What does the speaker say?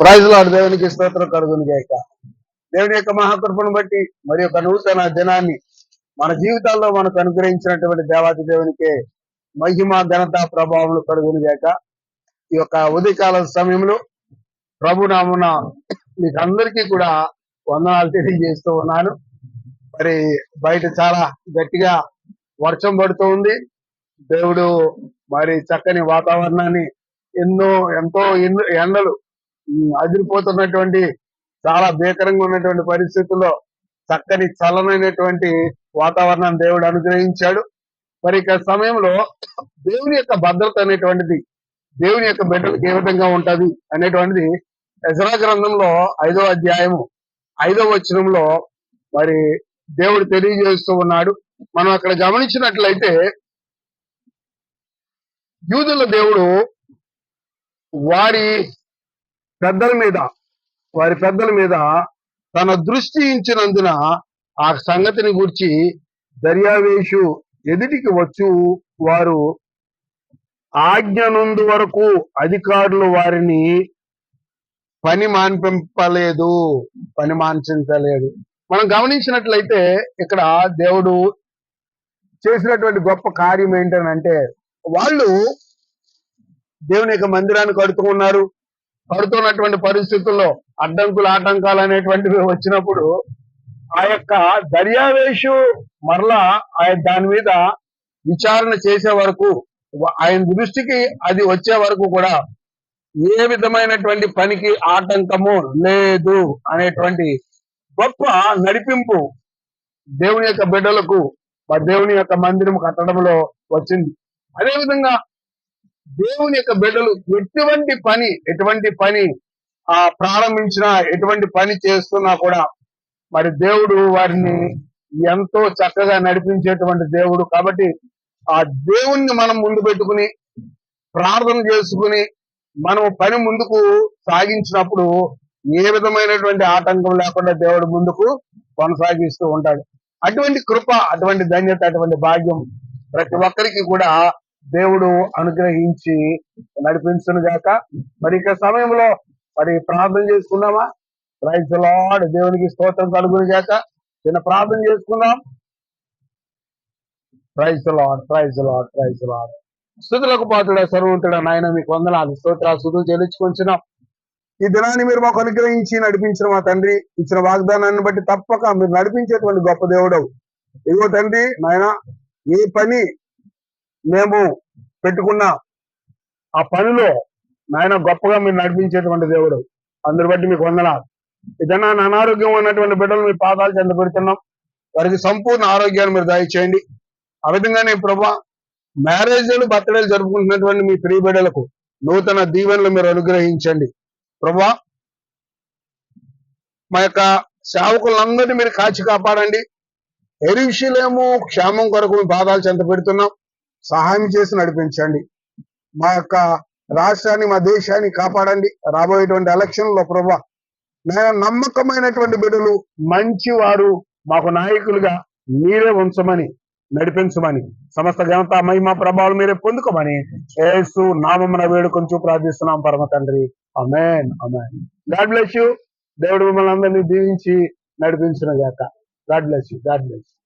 ప్రైజ్లాడు దేవునికి స్తోత్రం కడుగుని గాక. దేవుని యొక్క మహాకృపను బట్టి మరి యొక్క నూతన దినాన్ని మన జీవితాల్లో మనకు అనుగ్రహించినటువంటి దేవాది దేవునికి మహిమ ఘనత ప్రభావం కడుగుని గాక. ఈ యొక్క ఉదయకాల సమయంలో ప్రభు నామున మీకు అందరికీ కూడా వందనాలు తెలియజేస్తూ ఉన్నాను. మరి బయట చాలా గట్టిగా వర్షం పడుతూ ఉంది. దేవుడు మరి చక్కని వాతావరణాన్ని ఎన్నో ఎంతో ఎండలు అదిరిపోతున్నటువంటి చాలా భీకరంగా ఉన్నటువంటి పరిస్థితుల్లో చక్కని చలనైనటువంటి వాతావరణాన్ని దేవుడు అనుగ్రహించాడు. మరి ఇక సమయంలో దేవుని యొక్క భద్రత అనేటువంటిది దేవుని యొక్క బిడ్డలకు ఏ విధంగా ఉంటది అనేటువంటిది యజరా గ్రంథంలో ఐదో అధ్యాయము ఐదో వచనంలో మరి దేవుడు తెలియజేస్తూ ఉన్నాడు. మనం అక్కడ గమనించినట్లయితే యూదుల దేవుడు వారి పెద్దల మీద వారి పెద్దల మీద తన దృష్టి ఇచ్చినందున ఆ సంగతిని గురించి దర్యావేషు ఎదుటికి వచ్చు వారు ఆజ్ఞనుందు వరకు అధికారులు వారిని పని మాన్పింపలేదు పని మాన్పించలేదు మనం గమనించినట్లయితే ఇక్కడ దేవుడు చేసినటువంటి గొప్ప కార్యం ఏంటనంటే వాళ్ళు దేవుని యొక్క మందిరాన్ని కడుతూ ఉన్నారు. పడుతున్నటువంటి పరిస్థితుల్లో అడ్డంకులు ఆటంకాలు అనేటువంటివి వచ్చినప్పుడు ఆ యొక్క దర్యావేషు మరలా ఆయన దాని మీద విచారణ చేసే వరకు ఆయన దృష్టికి అది వచ్చే వరకు కూడా ఏ విధమైనటువంటి పనికి ఆటంకము లేదు అనేటువంటి గొప్ప నడిపింపు దేవుని యొక్క బిడ్డలకు దేవుని యొక్క మందిరం కట్టడంలో వచ్చింది. అదేవిధంగా దేవుని యొక్క బిడ్డలు ఎటువంటి పని ఎటువంటి పని ఆ ప్రారంభించినా ఎటువంటి పని చేస్తున్నా కూడా మరి దేవుడు వారిని ఎంతో చక్కగా నడిపించేటువంటి దేవుడు కాబట్టి ఆ దేవుణ్ణి మనం ముందు పెట్టుకుని ప్రార్థన చేసుకుని మనం పని ముందుకు సాగించినప్పుడు ఏ విధమైనటువంటి ఆటంకం లేకుండా దేవుడు ముందుకు కొనసాగిస్తూ ఉంటాడు. అటువంటి కృప అటువంటి ధన్యత అటువంటి భాగ్యం ప్రతి ఒక్కరికి కూడా దేవుడు అనుగ్రహించి నడిపించను గాక మరి ఇక సమయంలో మరి ప్రార్థన చేసుకుందామా? ప్రైజ్ లాడ్ దేవునికి స్తోత్రం కలుగును గాక చిన్న ప్రార్థన చేసుకుందాం. Praise Lord praise Lord praise Lord స్థుతులకు పాత్రుడ సర్వంతుడ నాయన మీకు వందనాలు. స్తోత్ర స్థుతులు చెల్లించుకొంచున్నాం. ఈ దినాన్ని మీరు మాకు అనుగ్రహించి నడిపించిన మా తండ్రి ఇచ్చిన వాగ్దానాన్ని బట్టి తప్పక మీరు నడిపించేటువంటి గొప్ప దేవుడవు. ఇదిగో తండ్రి నాయన ఏ పని మేము పెట్టుకున్న ఆ పనిలో నాయన గొప్పగా మీరు నడిపించేటువంటి దేవుడు. అందరి బట్టి మీకు వందనాలు. ఏదైనా అనారోగ్యం ఉన్నటువంటి బిడ్డలు మీ పాదాలు చెంద పెడుతున్నాం. వారికి సంపూర్ణ ఆరోగ్యాన్ని మీరు దయచేయండి. ఆ విధంగానే ప్రభా మ్యారేజ్లు బర్త్డేలు జరుపుకుంటున్నటువంటి మీ ప్రియ బిడ్డలకు నూతన దీవెనలు మీరు అనుగ్రహించండి. ప్రభా మా యొక్క సేవకులందరినీ మీరు కాచి కాపాడండి. ఎరుషులేము క్షేమం కొరకు మీ పాదాలు చెంత పెడుతున్నాం. సహాయం చేసి నడిపించండి. మా యొక్క రాష్ట్రాన్ని మా దేశాన్ని కాపాడండి. రాబోయేటువంటి ఎలక్షన్లో ప్రభా నేను నమ్మకమైనటువంటి బిడ్డలు మంచి వారు మాకు నాయకులుగా మీరే ఉంచమని నడిపించమని సమస్త ఘనత మహిమ ప్రభావం మీరే పొందుకోమని ఏసు నామమున వేడుకొంచు ప్రార్థిస్తున్నాం పరమ తండ్రి. Amen amen God bless you. దేవుడు మిమ్మల్ని అందరినీ దీవించి నడిపించిన గాక. God bless you God bless